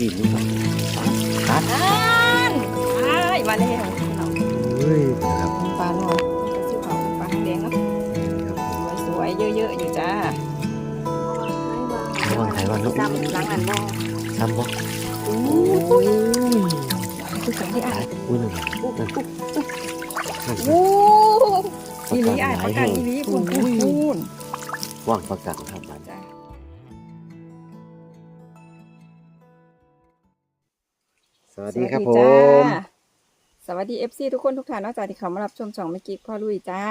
ดินนี่ครับตัดนั่นไอ้มาแล้วเฮ้ยนะครับปลาหน่อยกระซิบเขาปลาแดงเนาะครับสวยๆเยอะๆอยู่จ้าระวังไทยวันลูกซ้ำหลังอันบ่ซ้ำบ่โอ้ยคือสังที่อะตายอุ้ยนั่นนั่นนั่นโอ้อีหลีอะประกันอีหลีพูนพูนพูนว่างประกันครับ สวัสดีครับผสวัสดีมจ้าสวัสดีเอฟซีทุกคนทุกท่านเนอกจากที่เขามารับชมช่องเมื่อกี้พ่อลุยจ้า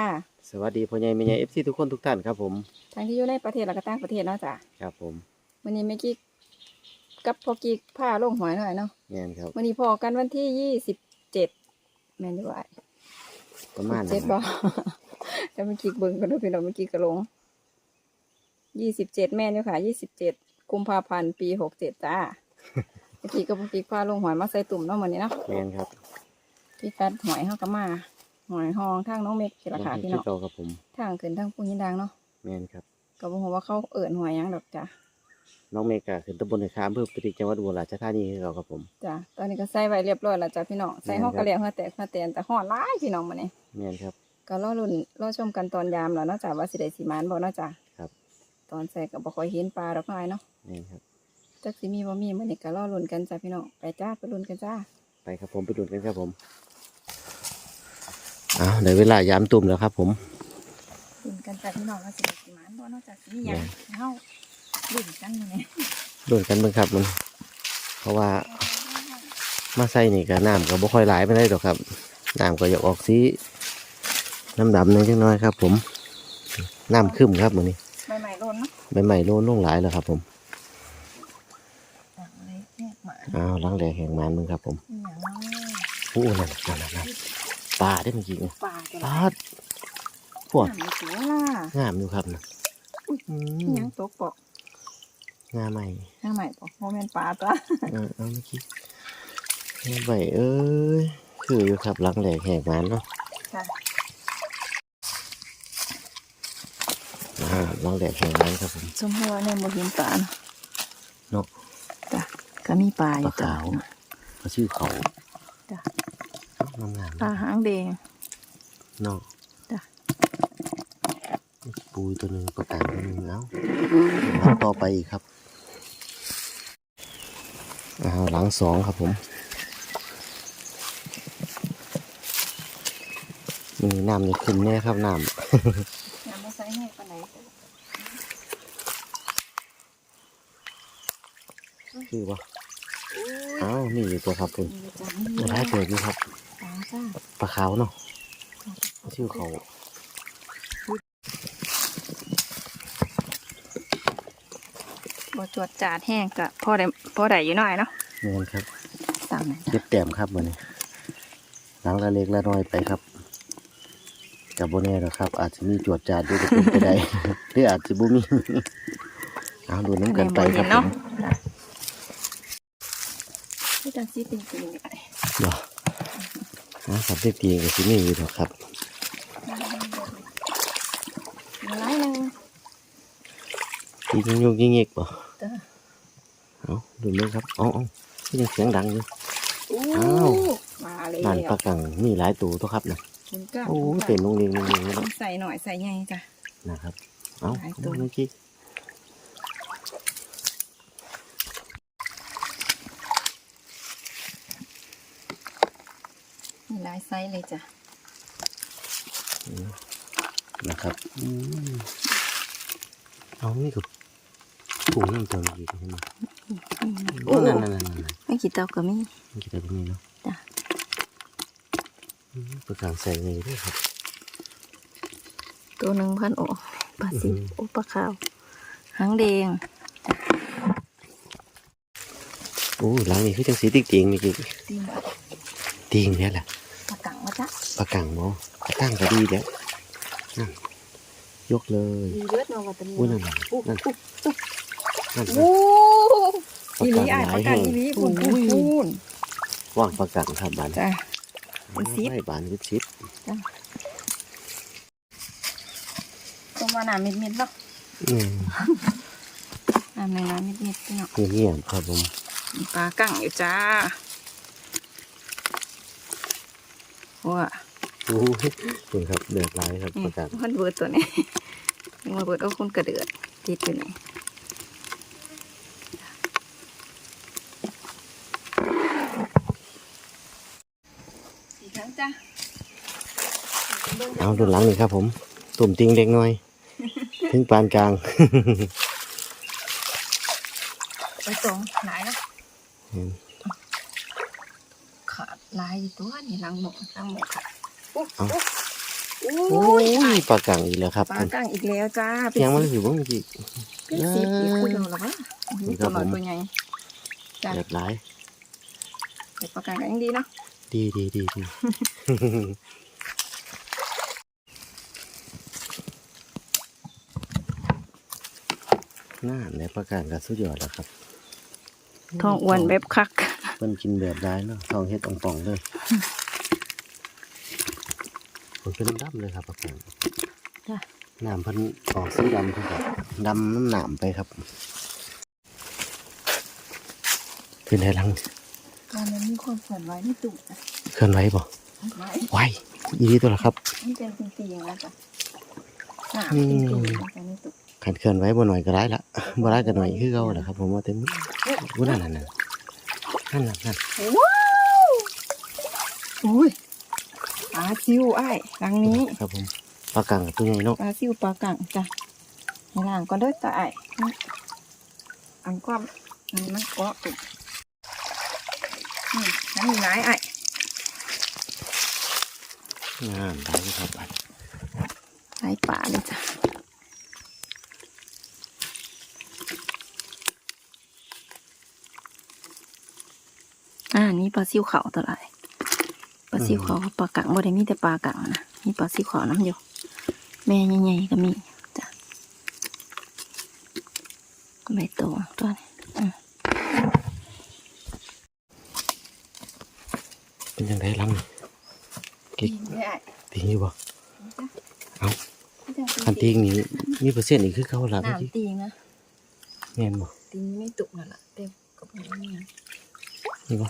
สวัสดีพ่อใหญ่แม่ใหญ่เอฟซีทุกคนทุกท่านครับผม ทั้งที่อยู่ในประเทศและก็ต่างประเทศเนาะจ้าครับผมวันนี้เมื่อกี้กับพ่อกิ๊กผ้าลงหอยหน่อยเนาะแม่นครับวันนี้พอกันวันที่ยี่สิบเจ็ดแม่นด้วยประมาณเจ็นั้ดนบ่จะเมื่อกี้เบิ่งกันด้วยพี่น้องเมื่อกี้กระลงยี่สิบเจ็ดแม่นอยู่ค่ะยี่สิบเจ็ดกุมภาพันธ์ปีหกเจ็ดจ้าเมื่อกี้ก็พ่อกิ๊กผ้าลงหอยมาใส่ตุ่มเนาะวันนี้เนาะแม่นครับพี่กัดหอยเฮาก็มาหอยหองทางน้องเมกสิราคาพี่น้องเก่าครับผมทางขึ้นทางปูยินดังเนาะแม่นครับก็บอกว่าเขาเอิ่นหอยหยังดอกจ้ะน้องเมกาขึ้นตำบลในคามอำเพื่อปฏิจังหวัดอุบลราชธานีคือเราครับผมจ้ะตอนนี้ก็ใส่ไว้เรียบร้อยแล้วจ้ะพี่น้องใส่ห้องแม่นครับกระเหลี่ยงหัวแตกหัวแตนแต่ห่อนร้ายพี่น้องมาเนี่ยแม่นครับก็รอรุ่นรอชมกันตอนยามแล้วเนาะจ้ะว่าสิได้สิมานบ่เนาะจ้ะครับ ตอนใส่ก็บ่ค่อยเห็นปลาดอกไม้เนาะแม่นครับ จักสิมีบ่มีมื้อนี้ก็รอรุ่นกันจ้ะพี่น้องไปจ้าไปรุ่นกันจ้าไปครับผมไปดูกันครับผมอ้าวได้เวลายามตุ่มแล้วครับ ผมรุ่นกันจ้ะพี่น้องว่าสิได้สิมานบ่เนาะจ้ะสิมีหยังให้เฮารุ่นกันมื้อนี้ดูกันเบิ่งครับมันเพราะว่ามาใส่นี่ก็น้ำก็บ่ค่อยหลายไปได้ดอกครับน้ำก็อยากออกสีน้ำดำหนิดจังน้อยครับ ผมน้ำขึ้นครับมื้อนี้ใหม่ๆรุ่นเนาะใบใหม่โลนลงหลายแล้วครับ ผม จากอะไรเนี่ยหมา อ้าวล้างแหลกแห่งมันมึงครับผมอีหยังเนาะโอ้นั่นนั่นนั่นนั่นปลาได้เมื่อกี้นี่ปลาจ้ะปลาพวกน้ำสวยล่ะงามอยู่ครับนะอุ๊ยอือีมหยังตกปอกงามใหม่ข้างใหม่ปอกโมเมนปลาจ้ะเออเอาเมื่อกี้ใบเอ้ยคืออยู่ครับล้างแหลกแห่งมันเนาะค่ะอ่าล้างแหลกแห่งมันครับผมสมมติว่าเนี่ยโมเห็นปลาเนาะเนาะจ้ะ ก็มีปลาอปลายู่จ้ะขาวเขาชื่อเขาจ้ะงามงามปลาหางแดง เนาะจ้ะ ปูตัวหนึ่งประกาศตัวหนึ่งแล้วเอาต่อไปอีกครับอ้าวหลังสองครับผมมีน้ำในคุมแน่ครับน้น้ำมาใส่ให้ปลาไหนำคือว่าอ้าว นี่อยู่ตัวครับคุณมีจ้ะตัวท้ายเกิดนี่ครับปลาจ้าปลาขาวเนาะชื่อเขาบ่จวดจาดแห้งก็พอได้พอได้อยู่หน่อยเนาะเงินครับตามนั้นจ้ะเก็บแต้มครับมันนี้หลังละเล็กละน้อยไปครับกับโบแน่หรอกครับ อาจจะมีจวดจาดด้วยก็เป็นไปได้หรืออาจจะบ่มีเอาดูน้ำกันไปครับผม นี่จังซีติงติงนี่ไอ้เดี๋ยวหาสับได้ตีกับที่นี่อยู่หรอกครับมาไล่นึงยิงยุกยิงยิกบ่จ้ะเอาดูเลยครับเอ๋อาก็ยังเสียงดังอยู่ อู้อ้าว มาเลยนั่นปลากังมีหลายตัวตัวครับนะคุณก้าโอ้เต็มโรงเรียนโรงเรียนแล้วใส่หน่อยใส่ใหญ่จ้ะนะครับ เอาหลายตัวเมื่อกี้ หลายไซส์เลยจ้ะนะครับอืมเอานี่กับถุงนั่นตัวนี้เห็นไหมโอ้นั่นนั่นนั่นนั่นไม่กี่เตาก็มีมันกินได้ตรงนี้เนาะจ้ะอืมปลากังใส่เงยด้วยครับ ตัวหนึ่งพันโอ้ปลาสิอืมโอ้ปลาขาวหางแดงโอ้หลังนี้คือจังสีติ๊กติงนี่คือตีนติงเนี่ยแหละปลากังวะ จ๊ะปลากังเนาะปลาตั้งก็ดีแล้วนั่นยกเลยมีเลือดเนาะวัตถุอุ้ยนั่นน่ะนั่นนั่นโอ้ปลาอีหกัลีงอะหปลาลายกัแห่งงอีหลีพูนพูนพูนว่างปลากังครับบานจ้ะเป็นซิปให้บานคือซิปตรงว่าน้ำมิดมิดๆเนาะอืมน้ำในน้ำมิดมิดๆพี่เนาะเงียบๆครับผมมีปลากั้งอยู่จ้า ว้าโอ้ยคุณครับเดือดร้ายครับนี่ประกาศมันเบิดตัวนี้ยังมาเบิดเอาคนกระเดือดติดอยู่นี่สี่ครั้งจ้าเอาดูหลังนี่ครับผม ตุ่มติงเล็กน้อย ถึงปานกลางไปตรงหลายนะอืมขาด ลายอยู่ตัวนี่ลังหมกลังหมกค่ะเอาโอ้โอ้ยยปลากลางอีกแล้วครับปลากั้งอีกแล้วจ้าเป็นยังสิมันอยู่บ้างเมื่อกี้เป็นสิบอีกคู่เดียวหรอวะนี่นี่ครัตับวหน่อยผมตัวใหญ่จ้าเดือดร้ายเด็กปลากั้งก็ยังดีเนาะดีดีดีดีน่าในประกาศกับสุดยอดแล้วครับ ทองอ้วนแบบคัก เพิ่นกินแบบได้เนาะทองเฮ็ดอ่องป่องเลยมันเป็นดำเลยครับประกาศจ้ะน้ำเพิ่นออกสีดำเพิ่นก็ดำน้ำหนามไปครับเป็นไงลังการมันมีความฝันไว้ในตุ่มนะเคลื่อนไหวบ่ไว้ไหวอีนี้ตัวละครับมันเป็นจริงๆนะจ๊ะหนาอืจมริงๆนะจ๊ะในตุ่มขันเคลื่อนไหวบ่หน่อยก็ได้ละบ่ได้ก็หน่อยคือเก่าแหละครับ ผมว่าเต็มวุ้นนั่นนั่น นั่นนั่นนั่นนั่นว้าวอุ้ยปลาซิวไอ้ายรังนี้ครับผมปลากังกับตัวใหญ่เนาะปลาซิวปลากังจ้ะในล่างก็เด้อตาไอ้ายอันความอันมันเกาะตุ่มนี่นั่นมีหลายไอ้ายงานได้ครับหลายป่าเลยจ้ะอ่านี่ ปลาซิวเขาตัวไรปลาซิวเขาปลากังบ่ได้มีแต่ปลากังนะมีปลาซิวเขาน้ำอยู่แม่ใหญ่ๆก็มีจ้ะใบโตตัวนี้อืมเป็นยังไงลังนี่กิ๊กนี่ได้ติงอยู่บ่จ้ะคันติงนี่มีเปอร์เซ็นต์อีกคือเก่าละเมื่อกี้น้ำตีนะแม่นบ่ ตีไม่ตุกนั่นแหละเต็มกับหัวนี่นะ นี่บ่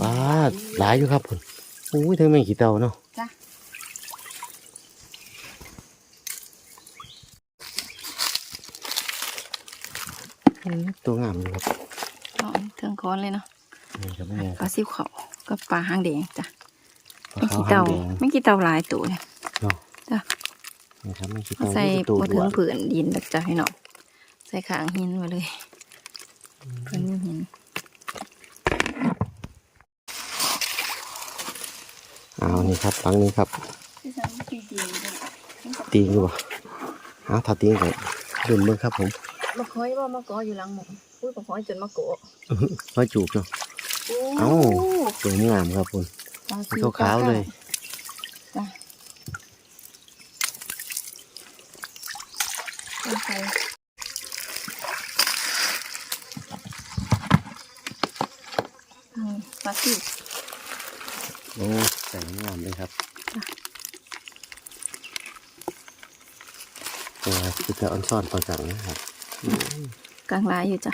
ว้า หลายอยู่ครับผมอุ้ยทั้งแมงขี้เต่าเนาะจ้ะอืมตัวงามอยู่ครับเอาเครื่องค้อนเลยเนาะนี่ครับแม่นปลาซิวเขากับปลาหางแดงจ้ะปลาไม่ขาวกี่หาเตางแดงไม่กี่เตาหลายตัวเลยเนาะจ้ะนี่ครับแมงขี้เอาเต่าใส่มีตัวบด้ถึวงยผืนดินแบบจ้ะพี่น้องใส่ขางหินมาเลยเพิ่นมีหิน เอา นี่ครับฟังนี้ครับที่ฉันตีดีเลยตีงอยู่บ่เอาถ้าตีงก็ดุนเบิ่งครับผมมาคอยว่ามะกออยู่หลังหมกอุ้ยมาคอยจนมะกอมาจูบเนาะเอ้าสวยงามครับผมปลาสีซิวขาวๆเลยจ้ะเอาใส่อืมปลาซิวโอ้ ใส่งามเลยครับจ้ะตัวคือจะออนซ่อนประกังนะครับกลางลายอยู่จ้ะ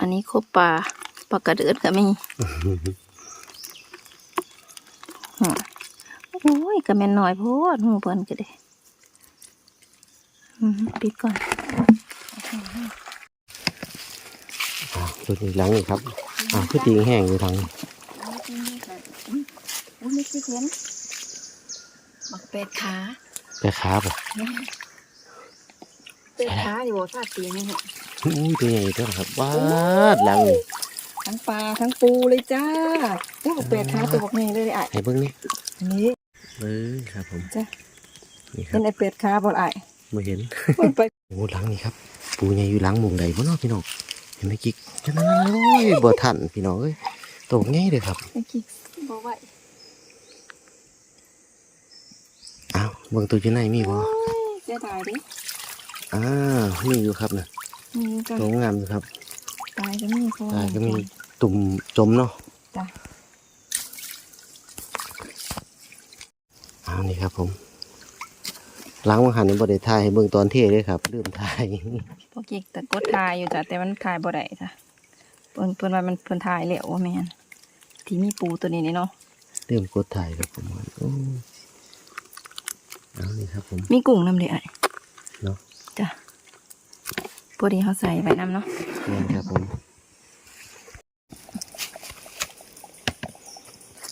อันนี้ครบปลาปลากระเดือดก็มีหัวโอ้ยกระแมนหน่อยโพดหูเพิ่นก็ได้อืมปิดก่อน อ่าตัวนี้หลังนี่ครับอ่าคือตีงแห้งอยู่ทางนี้อุ้ยไม่คิดเห็นบักเป็ดขาแต่ขาบ่เป็ดขาอยู่บ่ฟาดตีนนี่เนี่ยอุ้ยตัวใหญ่ตัวนะครับว้าดหลังนี่ทั้งปลาทั้งปูเลยจ้าอุ้ยบักเป็ดขาตัวบักนี่เลยไอ้ให้เบิ่งนี่อันนี้เบิ่งครับผมจ้ะนี่ครัเป็บนไอเป็ดขาบ่ไอ้ไม่เห็นมันไปโอ้หลังนี่ครับ ปูใหญ่อยู่หลังหมุงใดบ่เนาะพี่น้องเห็น ไหมกิ๊กจังนั้นโอ้ยบ่ทันพี่น้องเอ้ยตกง่ายเลยครับไอ้คิกบ่ไหวอ้าวเบิ่งตัวอยู่ในมีบ่โอ้ยเสียดายดิอ่ามีอยู่ครับนะมีกันตัวงามอยู่ครับ ตายก็มีเพราะว่าตายก็มีตุ่มจมเนาะจ้ะอ้าวนี่ครับผมห ล้างวังหันนี่บ่ได้ถ่ายให้เบิ่งตอนเทเลยครับลืมถ่ายพวกกิ๊กแต่กดทายอยู่จ้ะแต่มันทายบ่ได้จ้ะเพิ่นเพิ่นว่ามันเพิ่นทายแล้วว่าแม่นที่มีปูตัวนี้นี่เนาะลืมกดถ่ายครับผมโอ้เอานี่ครับผมมีกุ้งนำเด้ไอ้เนาะจ้ะพอดีเขาใส่ไว้น้ำเนาะนี่ครับผม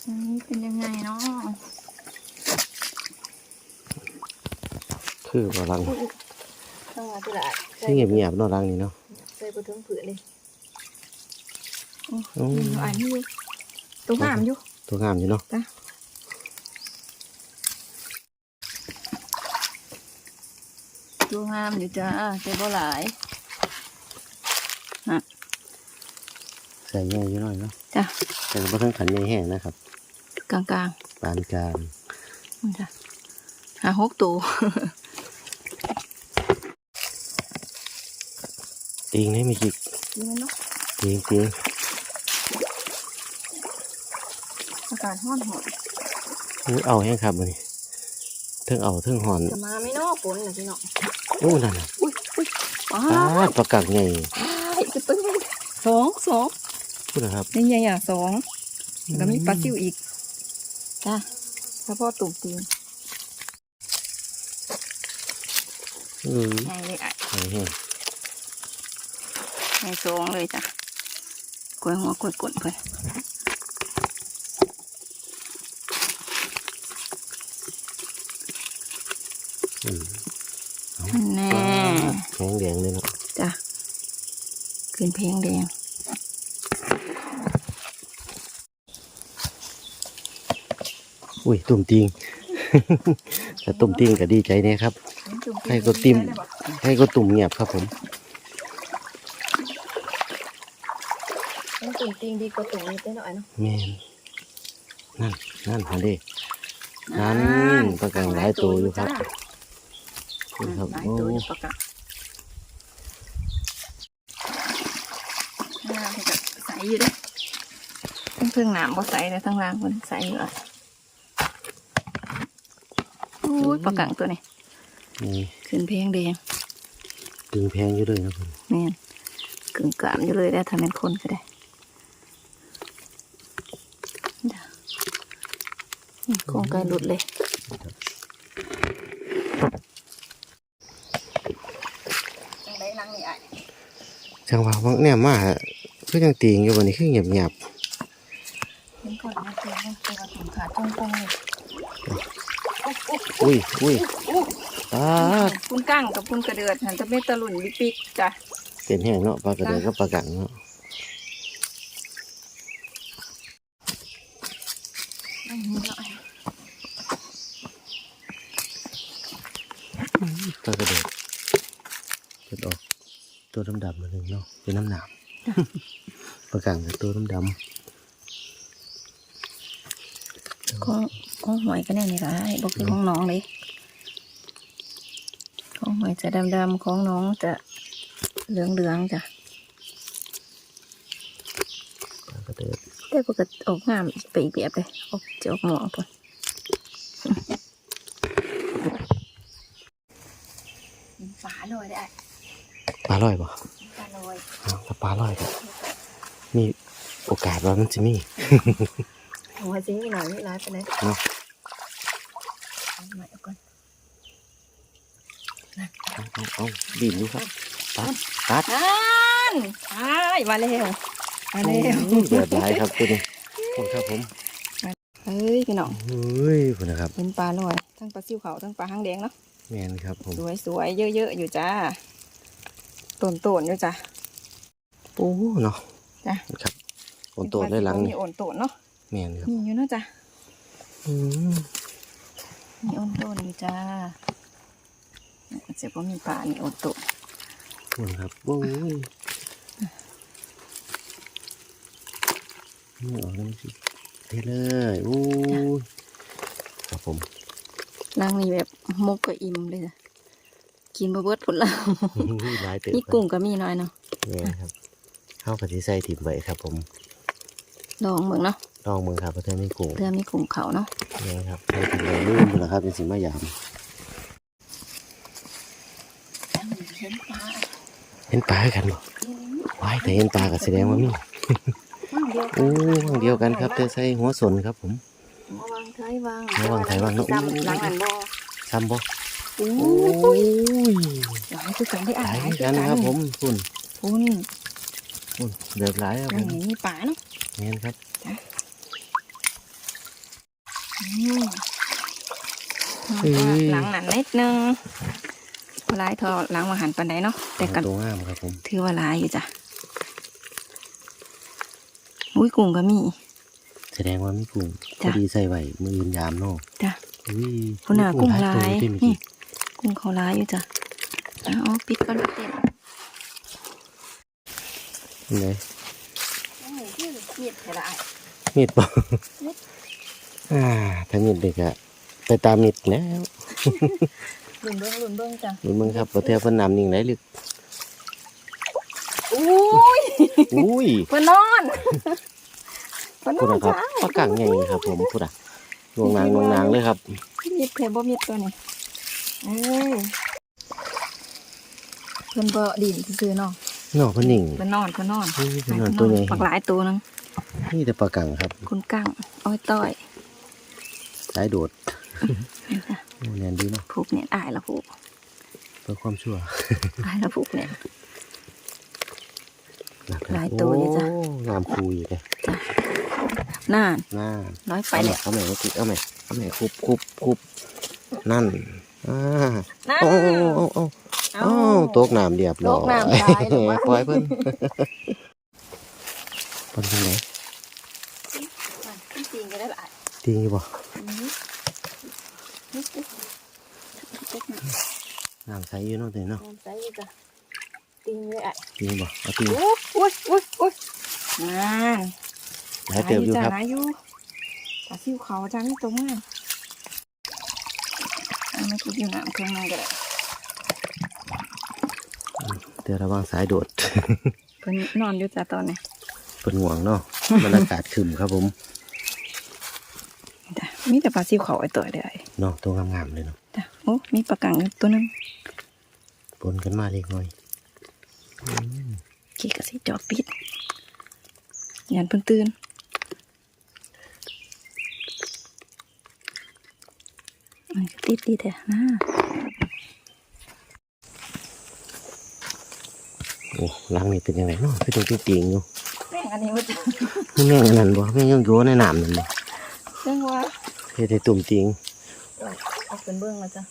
อันนี้เป็นยังไงเนาะ คือว่าหลังต้องมาที่ละที่เงียบๆเนาะหลังนี่เนาะใส่บนถึงผืนเลยโอ้อืมอันนี้ตัวงามอยู่ตัวงามอยู่เนาะจ้ะตัวงามอยู่จ้าแต่บ่หลายใส่ใหญ่อยู่หน่อยเนาะจ้ะแต่บ่ทั้งขันใหญ่แห้งนะครับ กลางปานกลางๆนี่จ้ะหาหกตัว ติงให้มีกิกดีมันเนาะติงติงอากาศห้อนหอนอุ้ยเอาแห้งครับมื้อนี้เทิงเอาเทิงหอนจะมาไม่นอกฝนนะพี่น้องโอ้นั่นน่ะอุ้ยอุ้ยว้าปาดประกักใหญ่วจะตึ้งสองสองพูดนะครับนี่ใหญ่อะสองแล้วมีปลาซิวอีกจ้ะแล้วพ่อตุ่มตีนอือใหญ่เลยอะใหญ่แห้งใหญ่ สองเลยจ้ะกล้วยหัวกล้วยกลนเพื่อนอืมแน่แข็งแดงเลยเนาะจ้ะขึ้นเพลงแดงอุ้ยตุ่มติงแต่ตุ่มติงก็ดีใจแน่ครับ ให้ก็ติ้มให้ก็ตุ่มเงียบครับผม ตุ่มติงดีกว่าตุ่มนิดหน่อยเนาะแม่นนั่นนั่นหันด้นั่นประกังหลายตัวอยู่ครับครับหลายโอ้ตัวอยู่ประกาศน้ำจะใสอยู่ด้วยทั้งเพิ่งน้ำบ่ใสแต่ทั้งล่างมันใสอยู่อะโอ้ยประกังตัวนี้นี่ขึ้นเพลงแดงตึงแพงอยู่เลยครับผมแม่นกึ่งกลามอยู่เลยได้ทำเป็นคนก็ได้เดี๋ยวนี่โครงไกลหลุดเลย จังได้ลังนี่ไอ้จังหวะว่าเนี่ยมาคือยังติงอยู่วันนี้คือเงียบเงียบเห็นก่อนนะเจอเนี่ยตัวถุงขาจ้องปงเลยๆอุ้ยอุ้ยปาดคุณกั้งกับคุณกระเดือดหันจะเป็นตะลุ่นบิ๊กปิ๊กจ้ะเต็มแห้งเนาะปลากระเดือกก็ปลากังเนาะ อันนี้หน่อย ปลากระเดือกเกิดออก ตัวดำดำๆมาหนึ่งเนาะเป็นน้ำหนามปลากังกับตัวดำดำของของหอยก็แน่นี่ละไอ้บอกคือของน้องเลยของหอยจะดำๆของน้องจะเหลืองๆจ้ะปลากระเดือกแต่ปกติออกงามไปอีกแบบเลยออกจะออกหมองก่อนฝาลอยได้ ปลาลอยบ่ฝาลอยอ้าวถ้าปลาลอยก็มีโอกาสว่ามันจะมีหัวจิ้งหน่อยนี่ร้ายไปไหนเนาะเอาใหม่ก่อนเอาเอาเอาบีบดูครับตัดตัดนั่นใช่มาเร็วมาเร็วอุ้ยแบบหลายครับตัวนี้ขอบคุณครับผมเฮ้ยพี่น้องเฮ้ยคุณนะครับเป็นปลาลอยทั้งปลาซิวเขาทั้งปลาหางแดงเนาะแมนครับผมสวยสวยๆเยอะๆอยู่จ้า ต้นโตนๆอยู่จ้าปูเนาะจ้ะครับโอนโตได้หลังมีนี่โอนโตนเนาะแมนครับมีอยู่เนาะจ้าอืมมีโอนโตนอยู่จ้าเสียบ่มีปลานี่โอนโตนขอบคุณครับโอ้ยนี่ออกแล้วสิเทเลยโอ้ยครับผมนางนี่แบบมกก็อิ่มเลยจ้ะ กินบะเบิดผลละอุ้ยหลายเติบนี่กุ้งก็มีน้อยเนาะแมนครับเข้ากับที่ใส่ถิ่มไว้ครับ ผมลองเบิ่งเนาะลองมึงครับเพราะถ้าไม่กุ้งเพื่อมีกุ้งเขาเนาะนี่ครับใส่ถิ่มไว้ลืมนะครับเป็นสิ่งมายามเห็นปลาเห็นปลากันบ่ว้ายแต่เห็นปลาก็แสดงว่ามีว่างเดียวโอ้วางเดียวกันครับแต่ใส่หัวสนครับ ผมวางไทยวางระวังไทยวางเนอะจำหลังอันบ่ซ้ำบ่โอ้โอ้ยยหลายคือกันได้หอะลายหลายคือกันครับผมคุณคุณคุณเดือดหลายครับผนี่มมีปลาเนาะเห็นครับอืมหลังหนันนิดนึงหลายเทอหลังมาหันปันไดเนาะแต่กันตัวงามครับผมถือว่าหลายอยู่จ้ะอุ้ยกุ้งก็มี แสดงว่ามีกุ้งพจ้ะอดีใส่ไว้มือยืนยามเนาะจ้ะอุ้ยคุณน่ะกุ้งหหลายตัวเต็มนี่ที่ กุ้งเขาหลายอยู่จ้ะเอาปิดก่อนเต็มนี่ไงเมียดเท่าไรมีดบ่มีดอ่าถ้ามีดเด็กอะไปตามมีดแล้วลุนเบิ้งลุนเบิ้งจ้ะดูมึงครับประเทศเพิ่นนำนิ่งไหนลึกอุ้ยอุ้ยเพื่อนนอนเพื่อนนพูดอนนะครับจ้าปลากังใหญ่ครับผมพูดอะลวงนางลวงนางเลยครับมีดเพลบ่มีดตัวนี้เอ้ยเพื่อนบ่ดินซื้อๆเนาะเนาะเพิ่นนิ่งเพื่อนนอนเพื่อนนอนนี่เพิ่นนอนตัวใหญ่ ปักหลายตัวนึงนี่แต่ปลากังครับคุณกั้งอ้อยต้อยสายโดดนี่จ้ะโอ้แน่นดีเนาะผูกเนี่ยอายละผูกเพื่อความชั่วอายละผูกเนี่ยนะครับหลายตัวอยู่จ้ะ โอ้งามคูอยู่เลยน่านน่าร้อยไปเอาเลแม่ยเอาแม่เอาติเอาแม่เอาแม่คุบคุบคุบนั่น อ่าน่าโอ้โอ้โอ้โอ้โอ้ตกน้ำเรียบร้อยตกน้ำตายเหรอวะ ปล่อยเพิ่นเพิ่นทางไหนจริงๆก็ได้หลายจริงอยู่บ่น้ำใสอยู่เนาะเด้เนาะน้ำใสอยู่จ้ะตีนเลยอะจริงบ่เอาจริงโอ้ยโอ้ยโอ้ยโอ้ยน่านหลายเติบอยู่ครับหลายอยู่ตาซิวเขาจังนี่ตรงนั้นอัน ไม่คิดอยู่น้ำเครื่องในก็ได้เดี๋ยวระวังสายโดดเพิ่นนอนอยู่จ้ะตอนนี้เป็นห่วงเนาะบรรยากาศขึ้นครับผมจ้ะมีแต่ปลาซิวเขาไอ้ตัวเดียวเนาะตัวงามๆเลยเนาะจ้ะโอ้มีปลากังอยู่ตัวหนึงปนกันมาเล็กน้อยอืมขี้กระสิจอบปิดยันเพิ่นตื่น มันก็ติดดีแท้นะโอ้ล้างนี่เป็นยังไงเนาะคือตรงติงๆอยู่แม่งอันนี้ว่าจะนี่แม่งอันนั้นบ่แม่งยังอยู่ในน้ำนั่นบ่เรื่องว่าเฮ็ดให้ตุ่มติงเอาเป็นเบื้องมาจ้ะ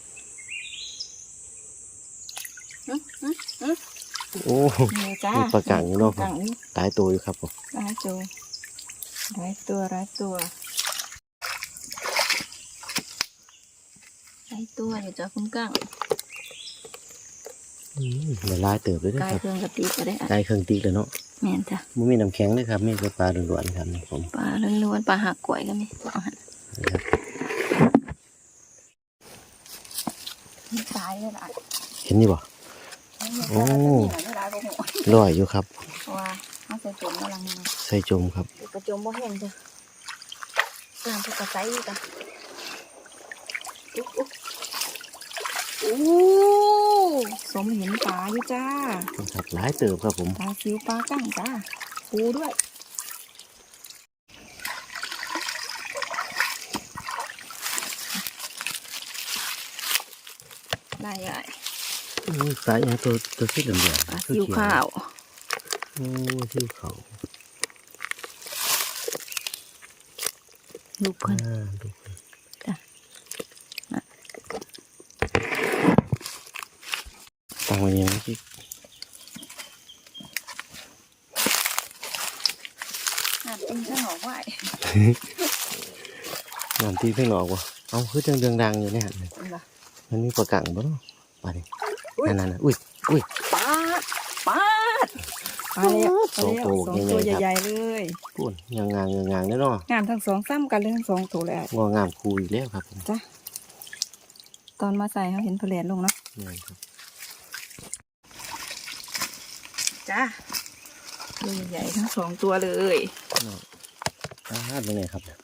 อื้ออื้ออื้อโอ้นี่จ้ามีปลากังอยู่เนาะปลกังนี่ตายตัวอยู่ครับผมร้ายตัวร้ายตัวร้ายตัวร้าย ตัวอยู่จ้ะคุณกังอืมเดี๋ยวลายเติบเลยเด้อกายครับเครื่องกะติก็ได้อะกายเครื่องติกแล้วเนาะแม่นจ้ะบ่มีน้ำแข็งเลยครับมีแต่ปลาล้วนๆครับนี่ผมปลาล้วนๆปลาหักกล้วยก็มีเอาหันนี่ครับมีตายเลยล่ะเห็นนี่บ่ โอ้ไม่ร้ายบ่หัวลอยอยู่ครับ เพราะว่าเขาใส่จมกำลังใส่จมครับกระจมบ่แห้งจ้ะกลางกระใสอยู่จ้ะอุ๊อุ๊โอ้สมเห็นปลาอยู่จ้าครับหลายเติบครับผมปลาซิวปลากั้งจ้าปูด้วยได้ใหญ่อืมสายอย่างตัวตัวสีเหลืองๆปลาซิวข้าวโอ้ซิวขาวลูกเพิ่น อ่าดูไป จ้ะ ตั้งไว้ยังไงพี่น้ำเองจะหนอกไว้น้ำตีเพิ่งออกวะเอาคือจังเดืองดังอยู่เนี่ยเห็นปะมันมีปลากังบ่เนาะปลาดิอุ๊ยนั่นนั่นๆๆอุ้ยอุ้ยปาดปาดปลาแล้วสองตัวสองตัวใหญ่ๆครับใหญ่ๆเลยปุ่นยังงางยังงางเนาะงามทั้งสองซ้ำกันเลยทั้งสองตัวเลยอะงองามคูอีกแล้วครับผมจ้ะตอนมาใส่เขาเห็นเพลียนลงเนาะนี่ครับ จ้าตัวใหญ่ๆทั้งสองตัวเลยเนาะอ่าเป็นไงครับจ้ะ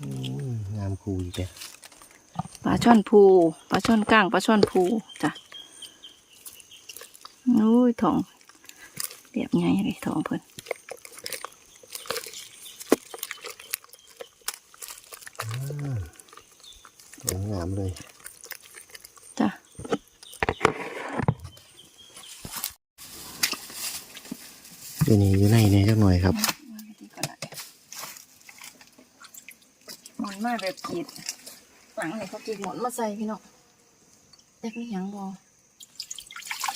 อืมงามคูอีกแล้วปลาช่อนภูปลาช่อนก้างปลาช่อนภูจ้ะโอ้ยทองเรียบไงเลยทองเพิ่นสวยงามเลย อยู่นี่อยู่ในนี่จักหน่อยครับหมอนมาแบบกรีดหลังเลยเขากรีดหมอนมาใส่พี่น้องแจ็คนี่ยังบอ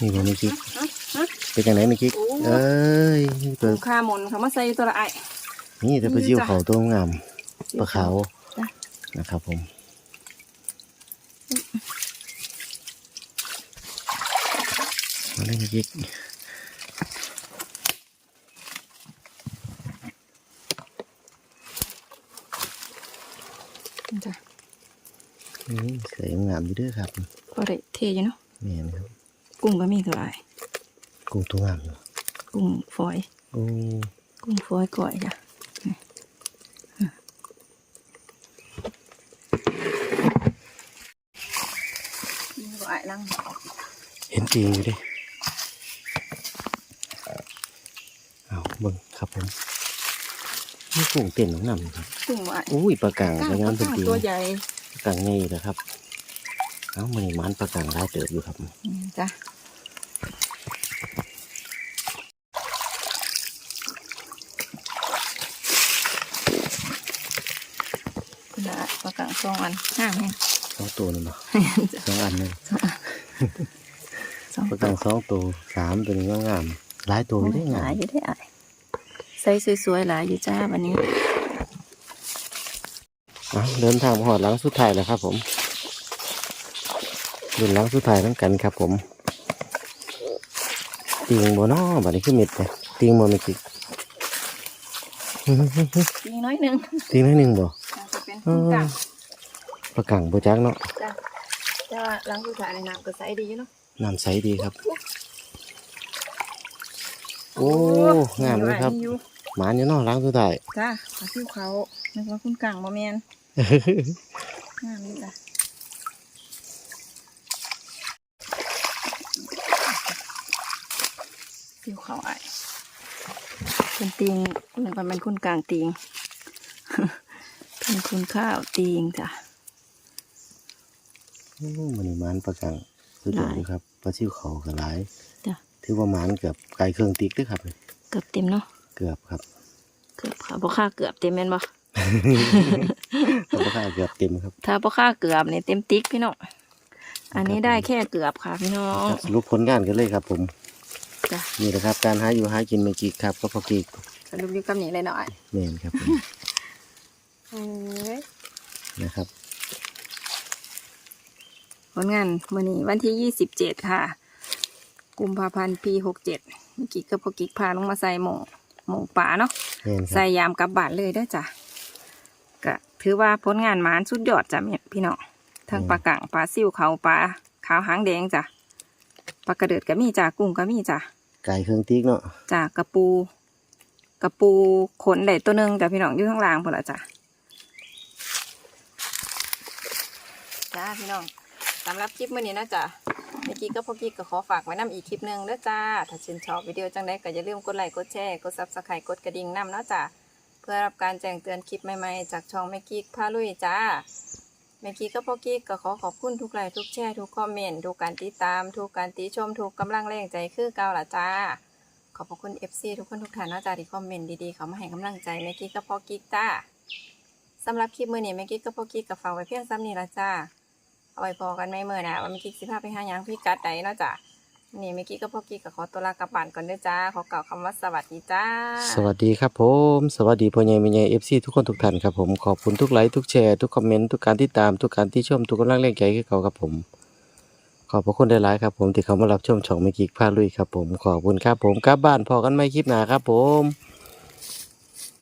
นี่บ่มีกิ๊กฮะฮะเป็นจังไหนมีกิ๊กโอ้เอ้ยตัวลูกค้าหมอนเขามาใส่ตัวละไอนี่แต่ปลาซิวนี่จ้ะเขาตัวงามปลาขาวจ้ะนะครับผมมาเลยมีกิ๊ก จ้ะ นี่สวยงาม อยู่เด้วยครับก็ได้เทอยู่เนาะแม่นครับ กุ้งก็มีตัวละไอกุ้งตัวงามอยู่กุ้งฝอยโอ้กุ้งฝอยก่อยจ้ะนี่อะนี่ก็ไอลังเห็นจริงอยู่เดิเอาเบิ่งครับผมนี่กุ้งเต้นของน้ำครับกุ้งไออุ้ยปลากางก้างปลางามเป็นจริงตัวใหญ่ปลากางง่ายนะครับ เอามันนี่มันปลากางได้เติบอยู่ครับอืมจ้ะคุณละประกางสองอันห้าแม่นสองตัวนี่เนาะจ้ะสองอันเลยสองปลากางสองตัวสามตัวนี้ก็งามหลายตัวอยู่ได้หงาลามยอยู่ได้อะใส่สวยๆหลายอยู่จ้าวันนี้เอาเดินทางมาหอดหลังสุดท้ายแล้วครับผม เดินหลังสุดท้ายทั้งกันครับผมติงบ่เนอบัดนี้คือเม็ดเลยติงบ่ไม่กิกอีกน้อยหนึ่งติงนิดนึงบ่จะเป็นกุ้งกลางปลากางบ่จักเนาะจ้ะแต่ว่าหล้างสุดท้ายในน้ำก็ใสดีอยู่เนาะน้ำใสดีครับ โอ้งามเลยครับมีอยู่หมานอยู่เนาะหลังสุดท้ายจ้าปลาซิวเขานึกว่าคุณกลางบ่แมนงามนี่จ้ะ ซิวเขาไอายเป็นตีงนึกว่าเป็นคุณกลางตีงเป็นคุณข้าวตีงจ้ะโอ้มันนี่หมานปลากางสุดยอดหลายอยู่ครับปลาซิวเขาก็หลายจ้ะถือว่าหมานเกือบไกลเครื่องติ๊กเด้วยครับ เกือบเต็มเนาะเกือบครับ เกือบค่ะบ่ค่าเกือบเต็มแม่นบ่ราคาเกือบเต็มครับ ถ้าบ่ค่าเกือบเนี่ยเต็มติ๊กพี่น้องอันนี้ได้แค่เกือบค่ะพี่น้องครับสรุปผลงานกันเลยครับผม จ้ะนี่แหละครับ การหาอยู่หากินเมื่อกี้ครับก็พอกีกสรุปอยู่กับนี้เลยหน่อยแม่นครับผมเอ้ยนะครับ ผลงานมื้อนี้วันที่ยี่สิบเจ็ดค่ะ กุมภาพันธ์ปีหกเจ็ดเมื่อกี้ก็พอกิกพาลงมาใส่หมองหมองป่าเนาะแม่นครัใส่บยามกลับบ้านเลยเด้อจ้ะก็ถือว่าผลงานหมานสุดยอดจ้ะแม่พี่น้องทั้งปลากังปลาซิ่วเขาปลาขาวหางแดงจ้ะปลากระเดิดก็มีจ้ะกุ้งก็มีจ้ะ ไก่เครื่องติ๊กเนาะจ้ะกระปู กระปูขนได้ตัวหนึ่งจ้ะพี่น้องอยู่ข้างล่างพอละจ้ะจ้าพี่น้องสำหรับคลิปมื้อนี้นะจ้ะเมื่อกี้ก็พอกี้ก็ขอฝากไว้นํอีกคลิปหนึ่งเด้อจ้าถ้าชื่นชอบวิดีโอจังไดก็อย่าลืมกดไลค์กดแชร์กดซับสไครต์กดกระดิ่งนํเนาะจ้ะเพื่อรับการแจ้งเตือนคลิปใหม่ๆ จากช่องแม่กิ๊กพาลุยจ้า แม่กี้ก็พอกี้ก็ขอขอบคุณทุกไลค์ทุกแชร์ทุกคอมเมนต์ทุกการติดตาม ทุกการติชมทุกกำลังแรงใจคือเก่าล่ะจ้า ขอบพระคุณ FC ทุกคนทุกท่านนาะจ้าที่คอมเมนต์ดีๆเขามาให้กำลังใจแม่กี้กกับพ่อกี้จ้าสำหรับคลิปมื้อนี้แม่กี้กกับพ่อกี้กับฝากไว้เพียงซ้ำนี้ละจ้าเอาไว้พอกันไม่เมื่อนะว่าแม่กี้สิพาไปหายังพี่กัดใดเนาะจ้า นี่เมื่อกี้ก็พ่อกี้กับขอตัวลากลับบ้านก่อนด้อจ้า ขอกล่าวคำว่าสวัสดีจ้า สวัสดีครับผม สวัสดีพ่อใหญ่แม่ใหญ่เอฟซีทุกคนทุกท่านครับผมขอบคุณทุกไลค์ทุกแชร์ทุกคอมเมนต์ทุกการติดตามทุกการที่ชมทุกกำลังแรงใจให้เขาครับผม ขอบพระคุณได้หลายครับผมที่เขามารับชมช่องเมื่อกี้พาลุยครับผมขอบคุณครับผมกลับบ้านพอกันไม่คลิปหนาครับผม